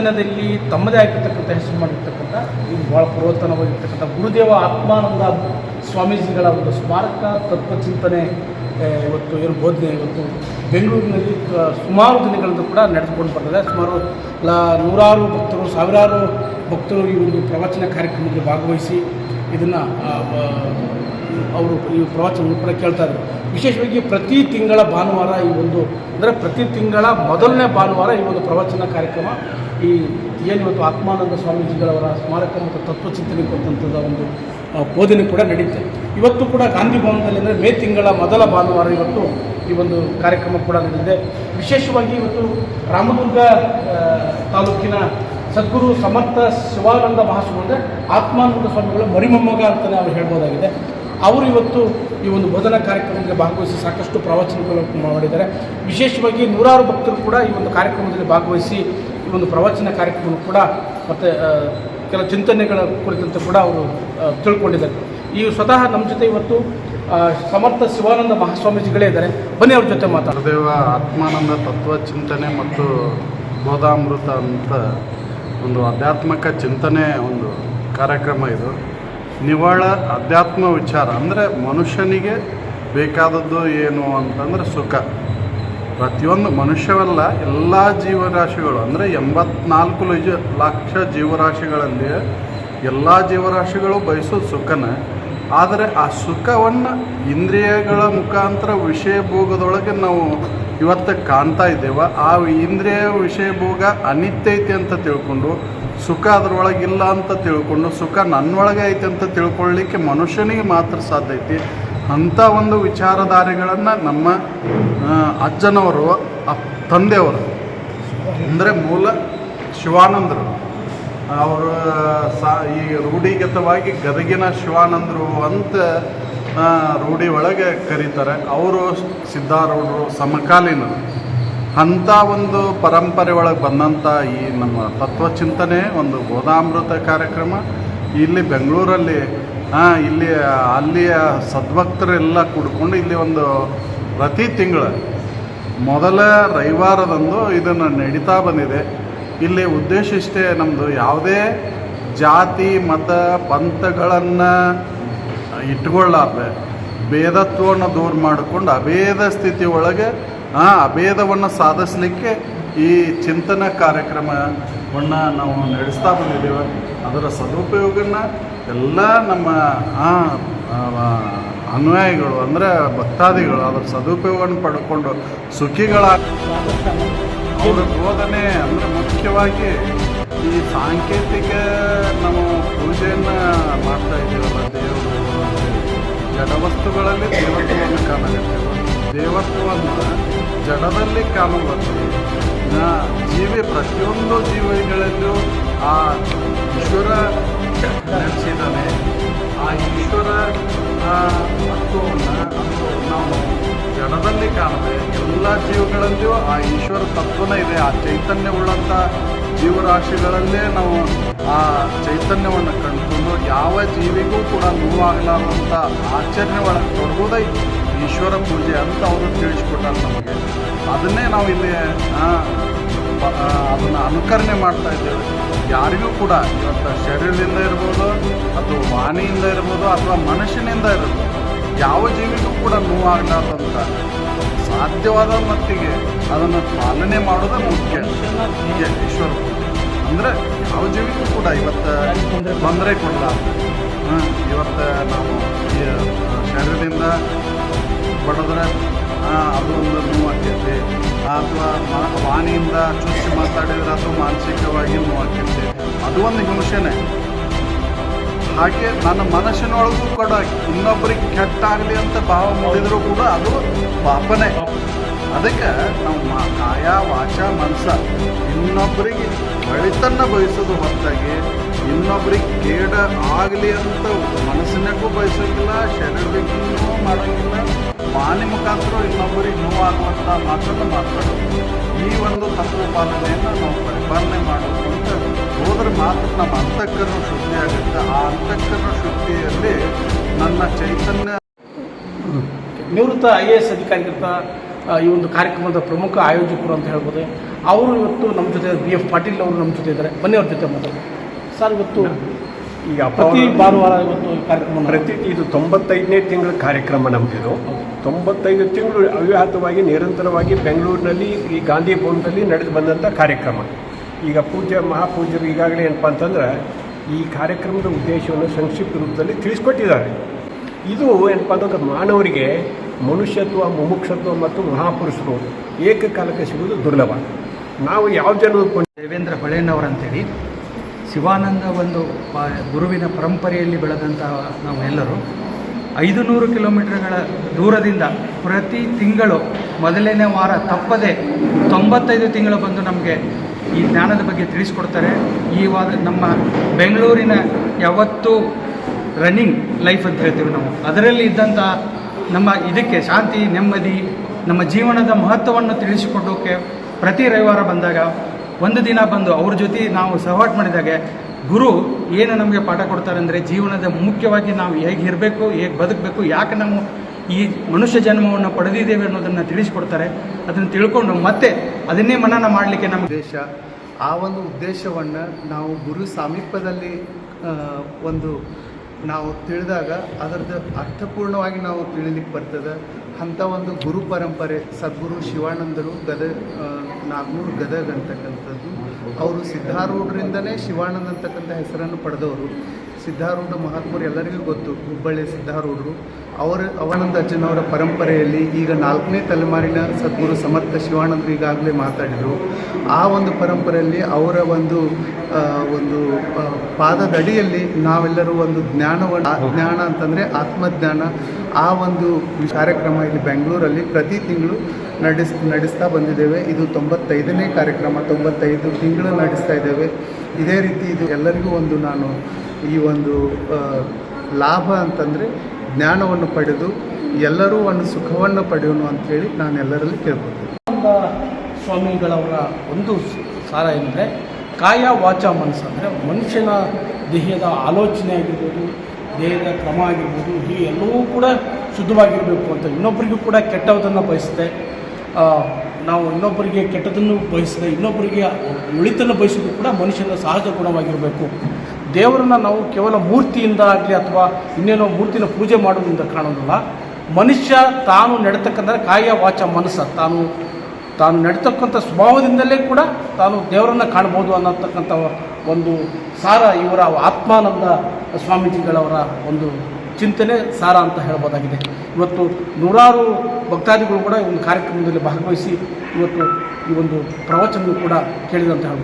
ಚಿಂತನದಲ್ಲಿ ತಮ್ಮದೇ ಆಗಿರ್ತಕ್ಕಂಥ ಹೆಸರು ಮಾಡಿರ್ತಕ್ಕಂಥ, ಇದು ಭಾಳ ಪುರಾತನವಾಗಿರ್ತಕ್ಕಂಥ ಗುರುದೇವ ಆತ್ಮಾನಂದ ಸ್ವಾಮೀಜಿಗಳ ಒಂದು ಸ್ಮಾರಕ ತತ್ವಚಿಂತನೆ ಇವತ್ತು ಏನು ಬೋಧನೆ, ಇವತ್ತು ಬೆಂಗಳೂರಿನಲ್ಲಿ ಸುಮಾರು ದಿನಗಳಿಂದ ಕೂಡ ನಡೆದುಕೊಂಡು ಬರ್ತದೆ. ಸುಮಾರು ಲ, ನೂರಾರು ಭಕ್ತರು, ಸಾವಿರಾರು ಭಕ್ತರು ಈ ಒಂದು ಪ್ರವಚನ ಕಾರ್ಯಕ್ರಮದಲ್ಲಿ ಭಾಗವಹಿಸಿ ಇದನ್ನು ಅವರು ಈ ಪ್ರವಚನವನ್ನು ಕೂಡ ಕೇಳ್ತಾ ಇದ್ರು ವಿಶೇಷವಾಗಿ ಪ್ರತಿ ತಿಂಗಳ ಭಾನುವಾರ ಈ ಒಂದು, ಅಂದರೆ ಪ್ರತಿ ತಿಂಗಳ ಮೊದಲನೇ ಭಾನುವಾರ ಈ ಒಂದು ಪ್ರವಚನ ಕಾರ್ಯಕ್ರಮ ಈ ಏನು ಇವತ್ತು ಆತ್ಮಾನಂದ ಸ್ವಾಮೀಜಿಗಳವರ ಸ್ಮಾರಕ ಮತ್ತು ತತ್ವಚಿಂತನೆ ಕೊಟ್ಟಂಥದ್ದು ಒಂದು ಬೋಧನೆ ಕೂಡ ನಡೆಯುತ್ತೆ ಇವತ್ತು ಕೂಡ ಗಾಂಧಿ ಭವನದಲ್ಲಿ, ಅಂದರೆ ಮೇ ತಿಂಗಳ ಮೊದಲ ಭಾನುವಾರ ಇವತ್ತು ಈ ಒಂದು ಕಾರ್ಯಕ್ರಮ ಕೂಡ ನಡೆದಿದೆ ವಿಶೇಷವಾಗಿ ಇವತ್ತು ರಾಮದುರ್ಗ ತಾಲೂಕಿನ ಸದ್ಗುರು ಸಮರ್ಥ ಶಿವಾನಂದ ಮಹಾಸ್ವಾಮಿ ಆತ್ಮಾನಂದ ಸ್ವಾಮಿಗಳ ಮರಿಮೊಮ್ಮಗ ಅಂತಲೇ ಅವರು ಹೇಳ್ಬೋದಾಗಿದೆ. ಅವರು ಇವತ್ತು ಈ ಒಂದು ಬೋಧನಾ ಕಾರ್ಯಕ್ರಮದಲ್ಲಿ ಭಾಗವಹಿಸಿ ಸಾಕಷ್ಟು ಪ್ರವಚನಗಳು ಮಾಡಿದ್ದಾರೆ. ವಿಶೇಷವಾಗಿ ನೂರಾರು ಭಕ್ತರು ಕೂಡ ಈ ಒಂದು ಕಾರ್ಯಕ್ರಮದಲ್ಲಿ ಭಾಗವಹಿಸಿ ಈ ಒಂದು ಪ್ರವಚನ ಕಾರ್ಯಕ್ರಮ ಕೂಡ ಮತ್ತು ಕೆಲ ಚಿಂತನೆಗಳ ಕುರಿತಂತೆ ಕೂಡ ಅವರು ತಿಳ್ಕೊಂಡಿದ್ದಾರೆ. ಈ ಸ್ವತಃ ನಮ್ಮ ಜೊತೆ ಇವತ್ತು ಸಮರ್ಥ ಶಿವಾನಂದ ಮಹಾಸ್ವಾಮೀಜಿಗಳೇ ಇದ್ದಾರೆ. ಬನ್ನಿ ಅವ್ರ ಜೊತೆ ಮಾತಾಡೋದೇವ ಆತ್ಮಾನಂದ ತತ್ವ ಚಿಂತನೆ ಮತ್ತು ಬೋಧಾಮೃತ ಅಂತ ಒಂದು ಆಧ್ಯಾತ್ಮಿಕ ಚಿಂತನೆ ಒಂದು ಕಾರ್ಯಕ್ರಮ ಇದು. ನಿವಾಳ ಅಧ್ಯಾತ್ಮ ವಿಚಾರ ಅಂದರೆ ಮನುಷ್ಯನಿಗೆ ಬೇಕಾದದ್ದು ಏನು ಅಂತಂದರೆ ಸುಖ. ಪ್ರತಿಯೊಂದು ಮನುಷ್ಯವಲ್ಲ, ಎಲ್ಲ ಜೀವರಾಶಿಗಳು ಅಂದರೆ ಎಂಬತ್ನಾಲ್ಕು ಲಜ ಲಕ್ಷ ಜೀವರಾಶಿಗಳಲ್ಲಿ ಎಲ್ಲ ಜೀವರಾಶಿಗಳು ಬಯಸೋದು ಸುಖನ. ಆದರೆ ಆ ಸುಖವನ್ನು ಇಂದ್ರಿಯಗಳ ಮುಖಾಂತರ ವಿಷಯ ಭೋಗದೊಳಗೆ ನಾವು ಇವತ್ತು ಕಾಣ್ತಾ ಇದ್ದೇವೆ. ಆ ಇಂದ್ರಿಯ ವಿಷಯ ಭೋಗ ಅನಿತ್ಯ ಐತಿ ಅಂತ ತಿಳ್ಕೊಂಡು, ಸುಖ ಅದರೊಳಗಿಲ್ಲ ಅಂತ ತಿಳ್ಕೊಂಡು, ಸುಖ ನನ್ನೊಳಗೆ ಐತೆ ಅಂತ ತಿಳ್ಕೊಳ್ಳಿಕ್ಕೆ ಮನುಷ್ಯನಿಗೆ ಮಾತ್ರ ಸಾಧ್ಯ ಐತಿ. ಅಂಥ ಒಂದು ವಿಚಾರಧಾರೆಗಳನ್ನು ನಮ್ಮ ಅಜ್ಜನವರು ತಂದೆಯವರು, ಅಂದರೆ ಮೂಲ ಶಿವಾನಂದರು. ಅವರು ಸಾ, ಈ ರೂಢಿಗತವಾಗಿ ಗದಗಿನ ಶಿವಾನಂದರು ಅಂತ ರೂಢಿ ಒಳಗೆ ಕರೀತಾರೆ. ಅವರು ಸಿದ್ಧಾರೂಢರು ಸಮಕಾಲೀನರು ಅಂಥ ಒಂದು ಪರಂಪರೆ ಒಳಗೆ ಬಂದಂಥ ಈ ನಮ್ಮ ತತ್ವಚಿಂತನೆ ಒಂದು ಬೋಧಾಮೃತ ಕಾರ್ಯಕ್ರಮ. ಇಲ್ಲಿ ಬೆಂಗಳೂರಲ್ಲಿ ಇಲ್ಲಿ, ಅಲ್ಲಿಯ ಸದ್ಭಕ್ತರೆಲ್ಲ ಕೂಡ್ಕೊಂಡು ಇಲ್ಲಿ ಒಂದು ಪ್ರತಿ ತಿಂಗಳು ಮೊದಲ ರವಿವಾರದಂದು ಇದನ್ನು ನಡೀತಾ ಬಂದಿದೆ. ಇಲ್ಲಿ ಉದ್ದೇಶ ಇಷ್ಟೇ ನಮ್ಮದು ಯಾವುದೇ ಜಾತಿ, ಮತ, ಪಂಥಗಳನ್ನು ಇಟ್ಕೊಳ್ಳಾರ್ದೆ. ಭೇದತ್ವವನ್ನು ದೂರ ಮಾಡಿಕೊಂಡು ಅಭೇದ ಸ್ಥಿತಿ ಒಳಗೆ, ಆ ಅಭೇದವನ್ನು ಸಾಧಿಸಲಿಕ್ಕೆ ಈ ಚಿಂತನ ಕಾರ್ಯಕ್ರಮವನ್ನು ನಾವು ನಡೆಸ್ತಾ ಬಂದಿದ್ದೇವೆ. ಅದರ ಸದುಪಯೋಗನ ಎಲ್ಲ ನಮ್ಮ ಅನುಯಾಯಿಗಳು, ಅಂದರೆ ಭಕ್ತಾದಿಗಳು ಅದರ ಸದುಪಯೋಗವನ್ನು ಪಡ್ಕೊಂಡು ಸುಖಿಗಳ ಬೋಧನೆ ಅಂದರೆ ಮುಖ್ಯವಾಗಿ ಈ ಸಾಂಕೇತಿಕ ನಾವು ಪೂಜೆಯನ್ನು ಮಾಡ್ತಾ ದೇವರು ಜಡವಸ್ತುಗಳಲ್ಲಿ ದೇವತ್ವವನ್ನು ಕಾಣಬೇಕು. ದೇವತ್ವವನ್ನು ಜಡದಲ್ಲಿ ಕಾಣಬರ್ತದೆ ನಾ- ಜೀವಿ ಪ್ರತಿಯೊಂದು ಜೀವಿಗಳಲ್ಲೂ ಆ ಈಶ್ವರ ನೆಲೆಸಿದ್ದಾನೆ ಆ ಈಶ್ವರ ತತ್ವವನ್ನು ನಾವು ಜಡದಲ್ಲಿ ಕಾಣದೆ ಎಲ್ಲ ಜೀವಗಳಲ್ಲಿಯೂ ಆ ಈಶ್ವರ ತತ್ವನೇ ಇದೆ. ಆ ಚೈತನ್ಯವುಳ್ಳಂಥ ಜೀವರಾಶಿಗಳಲ್ಲೇ ನಾವು ಆ ಚೈತನ್ಯವನ್ನು ಕಂಡುಕೊಂಡು ಯಾವ ಜೀವಿಗೂ ಕೂಡ ನೋವಾಗಲಾರಂಥ ಆಚರಣೆ ತೊಡಗೋದೇ ಈಶ್ವರ ಪೂಜೆ ಅಂತ ಅವರು ತಿಳಿಸ್ಕೊಟ್ಟಾರೆ ನಮಗೆ. ಅದನ್ನೇ ನಾವು ಇಲ್ಲಿ ಅದನ್ನು ಅನುಕರಣೆ ಮಾಡ್ತಾ ಇದ್ದೇವೆ. ಯಾರಿಗೂ ಕೂಡ ಇವತ್ತು ಶರೀರದಿಂದ ಇರ್ಬೋದು ಅಥವಾ ವಾಣಿಯಿಂದ ಇರ್ಬೋದು, ಅಥವಾ ಮನುಷ್ಯನಿಂದ ಇರ್ಬೋದು, ಯಾವ ಜೀವಿಗೂ ಕೂಡ ನೋವಾಗಲಾರ್ದಂಥ ಸಾಧ್ಯವಾದ ಮಟ್ಟಿಗೆ ಅದನ್ನು ಪಾಲನೆ ಮಾಡೋದೇ ಮುಖ್ಯ. ಹೀಗೆ ಈಶ್ವರ, ಅಂದರೆ ಯಾವ ಜೀವಿಗೂ ಕೂಡ ಇವತ್ತು ತೊಂದರೆ ಕೊಡಲ್ಲ ಇವತ್ತು ನಾವು ಈ ಶರೀರದಿಂದ ಬಡಿದ್ರೆ ಅದು ಒಂದು ನೋವಾಗ್ತೈತಿ. ಅಥವಾ ವಾಣಿಯಿಂದ ಚುಚ್ಚಿ ಮಾತಾಡಿದ್ರೆ ಅದು ಮಾನಸಿಕವಾಗಿ ನೋವಾಗ್ತೈತಿ. ಅದು ಒಂದು ಹಿಂಸೆನೇ ಹಾಗೆ ನನ್ನ ಮನಸ್ಸಿನೊಳಗೂ ಕೂಡ ಇನ್ನೊಬ್ಬರಿಗೆ ಕೆಟ್ಟಾಗಲಿ ಅಂತ ಭಾವ ಮೂಡಿದರೂ ಕೂಡ ಅದು ಪಾಪನೇ. ಅದಕ್ಕೆ ನಮ್ಮ ಕಾಯ, ವಾಚ, ಮನಸ್ಸ ಇನ್ನೊಬ್ಬರಿಗೆ ಒಳಿತನ್ನು ಬಯಸೋದು ಹೊರತಾಗಿ ಇನ್ನೊಬ್ಬರಿಗೆ ಕೇಡ ಆಗಲಿ ಅಂತ ಮನಸ್ಸಿನಕ್ಕೂ ಬಯಸೋಂಗಿಲ್ಲ ಶರೀರಕ್ಕೂ ಮಾಡೋಂಗಿಲ್ಲ ಮಾನಿ ಮುಖಾಂತರ ಇನ್ನೊಬ್ಬರಿಗೆ ನೋವಾಗುವಂಥ ಮಾತನ್ನು ಮಾತಾಡೋದು. ಈ ಒಂದು ತತ್ವ ಪಾಲನೆಯನ್ನು ನಾವು ಪರಿಪಾಲನೆ ಮಾಡಬೇಕು ಮಾತ್ರ ನಮ್ಮ ಅಂತಃಕರಣ ಶುದ್ಧಿ ಆಗುತ್ತೆ. ಆ ಅಂತಃಕರಣ ಶುದ್ಧಿಯಲ್ಲಿ ನನ್ನ ಚೈತನ್ಯ ನಿವೃತ್ತ ಐ ಎ ಎಸ್ ಅಧಿಕಾರಿಗಿಂತ ಈ ಒಂದು ಕಾರ್ಯಕ್ರಮದ ಪ್ರಮುಖ ಆಯೋಜಕರು ಅಂತ ಹೇಳ್ಬೋದು. ಅವರು ಇವತ್ತು ನಮ್ಮ ಜೊತೆ ಬಿ ಎಫ್ ಪಾಟೀಲ್ ಅವರು ನಮ್ಮ ಜೊತೆ ಇದ್ದಾರೆ. ಬನ್ನಿ ಅವ್ರ ಜೊತೆ ಮೊದಲು ಸರ್ ಇವತ್ತು ಈಗ ಪ್ರತಿ ಭಾನುವಾರ ಇವತ್ತು ಕಾರ್ಯಕ್ರಮ ಪ್ರತಿ ಇದು ತೊಂಬತ್ತೈದನೇ ತಿಂಗಳ ಕಾರ್ಯಕ್ರಮ ನಮ್ಮದಿದು ತೊಂಬತ್ತೈದು ತಿಂಗಳು ಅವ್ಯಾಹತವಾಗಿ ನಿರಂತರವಾಗಿ ಬೆಂಗಳೂರಿನಲ್ಲಿ ಈ ಗಾಂಧಿ ಭವನದಲ್ಲಿ ನಡೆದು ಬಂದಂಥ ಕಾರ್ಯಕ್ರಮ. ಈಗ ಪೂಜ್ಯ, ಮಹಾಪೂಜ್ಯರು ಈಗಾಗಲೇ ಏನಪ್ಪ ಅಂತಂದ್ರೆ ಈ ಕಾರ್ಯಕ್ರಮದ ಉದ್ದೇಶವನ್ನು ಸಂಕ್ಷಿಪ್ತ ರೂಪದಲ್ಲಿ ತಿಳಿಸ್ಕೊಟ್ಟಿದ್ದಾರೆ. ಇದು ಏನಪ್ಪ ಅಂತಂದ್ರೆ ಮಾನವರಿಗೆ ಮನುಷ್ಯತ್ವ, ಮುಮುಕ್ಷತ್ವ ಮತ್ತು ಮಹಾಪುರುಷರು ಏಕಕಾಲಕ್ಕೆ ಸಿಗುವುದು ದುರ್ಲಭ. ನಾವು ಯಾವ ಜನ ದೇವೇಂದ್ರ ಹೊಳೆನವರಂತೇಳಿ, ಶಿವಾನಂದ ಒಂದು ಗುರುವಿನ ಪರಂಪರೆಯಲ್ಲಿ ಬೆಳೆದಂಥ ನಾವು ಎಲ್ಲರೂ ಐದು ನೂರು ಕಿಲೋಮೀಟರ್ಗಳ ದೂರದಿಂದ ಪ್ರತಿ ತಿಂಗಳು ಮೊದಲನೇ ವಾರ ತಪ್ಪದೆ ತೊಂಬತ್ತೈದು ತಿಂಗಳು ಬಂದು ನಮಗೆ ಈ ಜ್ಞಾನದ ಬಗ್ಗೆ ತಿಳಿಸ್ಕೊಡ್ತಾರೆ. ಈ ವಾದ ನಮ್ಮ ಬೆಂಗಳೂರಿನ ಯಾವತ್ತೂ ರನ್ನಿಂಗ್ ಲೈಫ್ ಅಂತ ಹೇಳ್ತೀವಿ ನಾವು. ಅದರಲ್ಲಿ ಇದ್ದಂಥ ನಮ್ಮ ಇದಕ್ಕೆ ಶಾಂತಿ, ನೆಮ್ಮದಿ, ನಮ್ಮ ಜೀವನದ ಮಹತ್ವವನ್ನು ತಿಳಿಸಿಕೊಡೋಕೆ ಪ್ರತಿ ರವಿವಾರ ಬಂದಾಗ ಒಂದು ದಿನ ಬಂದು ಅವ್ರ ಜೊತೆ ನಾವು ಸಹವಾಟ್ ಮಾಡಿದಾಗ ಗುರು ಏನು ನಮಗೆ ಪಾಠ ಕೊಡ್ತಾರೆ ಅಂದರೆ ಜೀವನದ ಮುಖ್ಯವಾಗಿ ನಾವು ಹೇಗೆ ಇರಬೇಕು, ಹೇಗೆ ಬದುಕಬೇಕು, ಯಾಕೆ ನಾವು ಈ ಮನುಷ್ಯ ಜನ್ಮವನ್ನು ಪಡೆದಿದ್ದೇವೆ ಅನ್ನೋದನ್ನು ತಿಳಿಸ್ಕೊಡ್ತಾರೆ. ಅದನ್ನು ತಿಳ್ಕೊಂಡು ಮತ್ತೆ ಅದನ್ನೇ ಮನನ ಮಾಡಲಿಕ್ಕೆ ನಮ್ಮ ಉದ್ದೇಶ. ಆ ಒಂದು ಉದ್ದೇಶವನ್ನು ನಾವು ಗುರು ಸಾಮೀಪ್ಯದಲ್ಲಿ ಒಂದು ನಾವು ತಿಳಿದಾಗ ಅದರದ್ದು ಅರ್ಥಪೂರ್ಣವಾಗಿ ನಾವು ತಿಳಿಲಿಕ್ಕೆ ಬರ್ತದೆ. ಅಂಥ ಒಂದು ಗುರು ಪರಂಪರೆ ಸದ್ಗುರು ಶಿವಾನಂದರು ಗದಗ ನಾಗ್ನೂರು ಗದಗ ಅಂತಕ್ಕಂಥದ್ದು. ಅವರು ಸಿದ್ಧಾರೂಢರಿಂದಲೇ ಶಿವಾನಂದ ಅಂತಕ್ಕಂಥ ಹೆಸರನ್ನು ಪಡೆದವರು. ಸಿದ್ಧಾರೂಢ ಮಹಾತ್ಮರು ಎಲ್ಲರಿಗೂ ಗೊತ್ತು ಹುಬ್ಬಳ್ಳಿ ಸಿದ್ಧಾರೂಢರು. ಅವರ ಅವನಂದ ಅಜ್ಜನವರ ಪರಂಪರೆಯಲ್ಲಿ ಈಗ ನಾಲ್ಕನೇ ತಲೆಮಾರಿನ ಸದ್ಗುರು ಸಮರ್ಥ ಶಿವಾನಂದರು ಈಗಾಗಲೇ ಮಾತಾಡಿದರು. ಆ ಒಂದು ಪರಂಪರೆಯಲ್ಲಿ ಅವರ ಒಂದು ಒಂದು ಪಾದದಡಿಯಲ್ಲಿ ನಾವೆಲ್ಲರೂ ಒಂದು ಜ್ಞಾನವನ್ನು ಜ್ಞಾನ ಅಂತಂದರೆ ಆತ್ಮಜ್ಞಾನ. ಆ ಒಂದು ಕಾರ್ಯಕ್ರಮ ಇಲ್ಲಿ ಬೆಂಗಳೂರಲ್ಲಿ ಪ್ರತಿ ತಿಂಗಳು ನಡೆಸ್, ನಡೆಸ್ತಾ ಬಂದಿದ್ದೇವೆ. ಇದು ತೊಂಬತ್ತೈದನೇ ಕಾರ್ಯಕ್ರಮ, ತೊಂಬತ್ತೈದು ತಿಂಗಳು ನಡೆಸ್ತಾ ಇದ್ದೇವೆ. ಇದೇ ರೀತಿ ಇದು ಎಲ್ಲರಿಗೂ ಒಂದು ನಾನು ಈ ಒಂದು ಲಾಭ ಅಂತಂದರೆ ಜ್ಞಾನವನ್ನು ಪಡೆದು ಎಲ್ಲರೂ ಒಂದು ಸುಖವನ್ನು ಪಡೆಯೋಣ ಅಂಥೇಳಿ ನಾನು ಎಲ್ಲರಲ್ಲಿ ಕೇಳ್ಕೊಳ್ತೀನಿ. ಸ್ವಾಮಿಗಳವರ ಒಂದು ಸಾರ ಎಂದರೆ ಕಾಯ ವಾಚ ಮನಸ್ಸು ಅಂದರೆ ಮನುಷ್ಯನ ದೇಹದ ಆಲೋಚನೆ ಆಗಿರ್ಬೋದು, ದೇಹದ ಕ್ರಮ ಆಗಿರ್ಬೋದು ಹೀಗೆ ಎಲ್ಲವೂ ಕೂಡ ಶುದ್ಧವಾಗಿರಬೇಕು ಅಂತ ಇನ್ನೊಬ್ಬರಿಗೂ ಕೂಡ ಕೆಟ್ಟವುದನ್ನು ಬಯಸುತ್ತೆ. ನಾವು ಇನ್ನೊಬ್ಬರಿಗೆ ಕೆಟ್ಟದನ್ನು ಬಯಸಿದ, ಇನ್ನೊಬ್ಬರಿಗೆ ಉಳಿತನ್ನು ಬಯಸೋದು ಕೂಡ ಮನುಷ್ಯನ ಸಹಜ ಗುಣವಾಗಿರಬೇಕು. ದೇವರನ್ನು ನಾವು ಕೇವಲ ಮೂರ್ತಿಯಿಂದ ಆಗಲಿ ಅಥವಾ ಇನ್ನೇನೋ ಮೂರ್ತಿನ ಪೂಜೆ ಮಾಡೋದ್ರಿಂದ ಕಾಣೋದಲ್ಲ. ಮನುಷ್ಯ ತಾನು ನಡತಕ್ಕಂಥ ಕಾಯ ವಾಚ ಮನಸ್ಸ, ತಾನು ತಾನು ನಡೆತಕ್ಕಂಥ ಸ್ವಭಾವದಿಂದಲೇ ಕೂಡ ತಾನು ದೇವರನ್ನು ಕಾಣ್ಬೋದು ಅನ್ನತಕ್ಕಂಥ ಒಂದು ಸಾರ ಇವರ ಆತ್ಮಾನಂದ ಸ್ವಾಮೀಜಿಗಳವರ ಒಂದು ಚಿಂತನೆ, ಸಾರ ಅಂತ ಹೇಳ್ಬೋದಾಗಿದೆ. ಇವತ್ತು ನೂರಾರು ಭಕ್ತಾದಿಗಳು ಕೂಡ ಈ ಒಂದು ಕಾರ್ಯಕ್ರಮದಲ್ಲಿ ಭಾಗವಹಿಸಿ ಇವತ್ತು ಈ ಒಂದು ಪ್ರವಚನ ಕೂಡ ಕೇಳಿದಂತ ಹೇಳ್ಬೋದು.